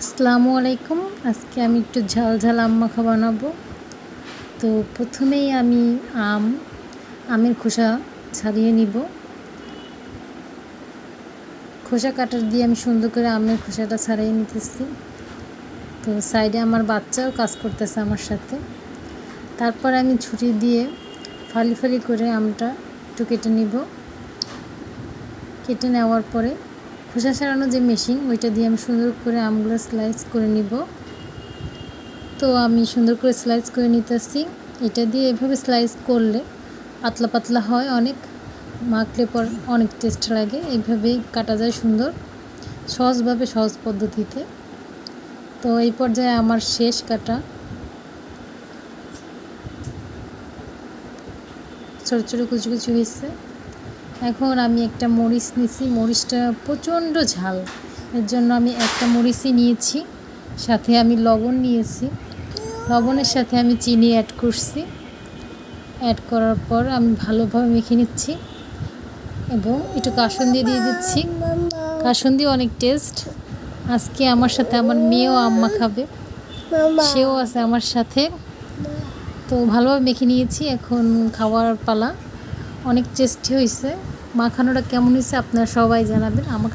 আসসালামু আলাইকুম। আজকে আমি একটু ঝাল ঝাল আম মাখা বানাবো। তো প্রথমেই আমি আম, আমের খোসা ছাড়িয়ে নিব। খোসা কাটার দিয়ে আমি সুন্দর করে আমের খোসাটা ছাড়িয়ে নিতেছি। তো সাইডে আমার বাচ্চাও কাজ করতেছে আমার সাথে। তারপর আমি ছুরি দিয়ে ফালি ফালি করে আমটা একটু কেটে নিব। কেটে নেওয়ার পরে খোসা সারানো যে মেশিন ওইটা দিয়ে আমি সুন্দর করে আমগুলো স্লাইস করে নিব। তো আমি সুন্দর করে স্লাইস করে নিতেছি। এটা দিয়ে এভাবে স্লাইস করলে পাতলা পাতলা হয় অনেক, মাখলে পর অনেক টেস্ট লাগে। এইভাবেই কাটা যায় সুন্দর, সহজভাবে সহজ পদ্ধতিতে। তো এই পর্যায়ে আমার শেষ কাটা। ছোটো ছোটো কুচি কুচি হয়েছে। এখন আমি একটা মরিচ নিছি। মরিচটা প্রচণ্ড ঝাল। এর জন্য আমি একটা মরিচই নিয়েছি। সাথে আমি লবণ নিয়েছি। লবণের সাথে আমি চিনি অ্যাড করছি। অ্যাড করার পর আমি ভালোভাবে মেখে নিচ্ছি। এবং একটু কাসুন্দি দিয়ে দিয়ে দিচ্ছি। কাসুন্দি অনেক টেস্ট আজকে আমার সাথে আমার মেয়েও আম্মা খাবে। সেও আছে আমার সাথে। তো ভালোভাবে মেখে নিয়েছি। এখন খাওয়ার পালা। অনেক টেস্টি হয়েছে মাখানোটা কেমন হয়েছে আপনারা সবাই জানাবেন। আমাকে